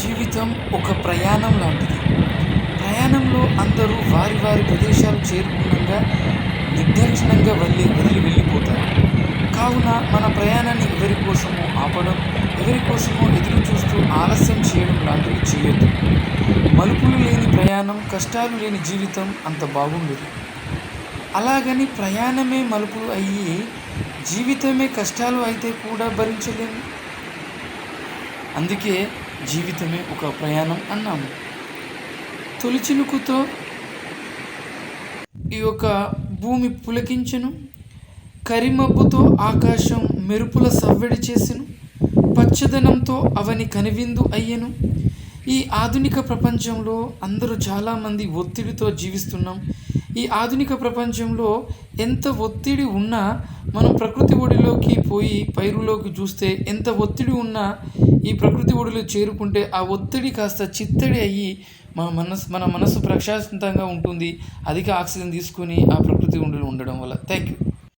జీవితం ఒక ప్రయాణం లాంటిది. ప్రయాణంలో అందరూ వారి వారి ప్రదేశాలు చేరుకున్నాక నిర్దాక్షిణ్యంగా వదిలి వదిలి వెళ్ళిపోతారు. కావున మన ప్రయాణాన్ని ఎవరి కోసమో ఆపడం ఎవరి కోసమో ఎదురు చూస్తూ ఆలస్యం చేయడం లాంటివి చేయొద్దు. మలుపులు లేని ప్రయాణం కష్టాలు లేని జీవితం అంత బాగుండదు. అలాగని ప్రయాణమే మలుపులు అయ్యి జీవితమే కష్టాలు అయితే కూడా భరించలేము అందుకే జీవితమే ఒక ప్రయాణం అన్నాము. తొలి చినుకుతో ఈ యొక్క భూమి పులకించెను. కరిమబ్బుతో ఆకాశం మెరుపుల సవ్వడి చేసెను. పచ్చదనంతో అవని కనివిందు అయ్యెను. ఈ ఆధునిక ప్రపంచంలో అందరూ చాలామంది ఒత్తిడితో జీవిస్తున్నాం. ఈ ఆధునిక ప్రపంచంలో ఎంత ఒత్తిడి ఉన్నా మనం ప్రకృతి ఒడిలోకి పోయి పైరులోకి చూస్తే ఎంత ఒత్తిడి ఉన్నా ఈ ప్రకృతి ఒడిలో చేరుకుంటే ఆ ఒత్తిడి కాస్త చిత్తడి అయ్యి మన మనసు మన మనసు ప్రశాంతంగా ఉంటుంది. అధిక ఆక్సిజన్ తీసుకొని ఆ ప్రకృతి ఒడిలో ఉండడం వల్ల. Thank you